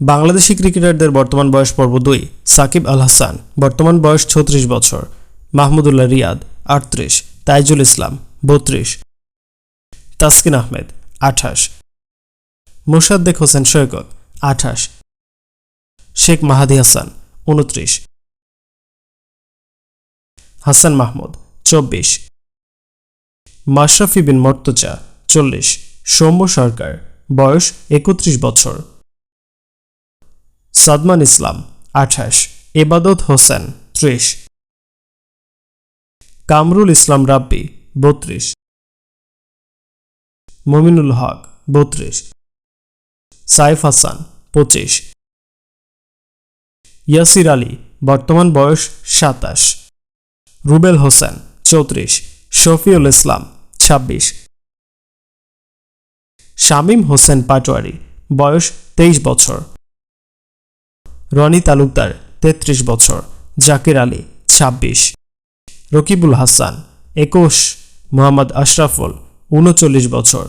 বাংলাদেশি ক্রিকেটারদের বর্তমান বয়স পর্ব দুই, সাকিব আল হাসান। বর্তমান বয়স ছত্রিশ বছর, মাহমুদুল্লাহ রিয়াদ আটত্রিশ, তাইজুল ইসলাম বত্রিশ, তাসকিন আহমেদ আঠাশ মোসাদ্দেক হোসেন সৈকত আঠাশ, শেখ মাহাদি হাসান উনত্রিশ, হাসান মাহমুদ চব্বিশ, মাশরাফি বিন মর্তজা চল্লিশ, সৌম্য সরকার বয়স একত্রিশ বছর। সাদমান ইসলাম, আঠাশ। এবাদত হোসেন, ত্রিশ। কামরুল ইসলাম রাব্বি, বত্রিশ। মমিনুল হক, বত্রিশ। সাইফ হাসান, পঁচিশ। ইয়াসির আলী, বর্তমান বয়স সাতাশ। রুবেল হোসেন, চৌত্রিশ। শফিউল ইসলাম, ছাব্বিশ। শামীম হোসেন পাটোয়ারি, বয়স তেইশ বছর। রনি তালুকদার তেত্রিশ বছর জাকির আলী ছাব্বিশ। রকিবুল হাসান একুশ। মোহাম্মদ আশরাফুল উনচল্লিশ বছর।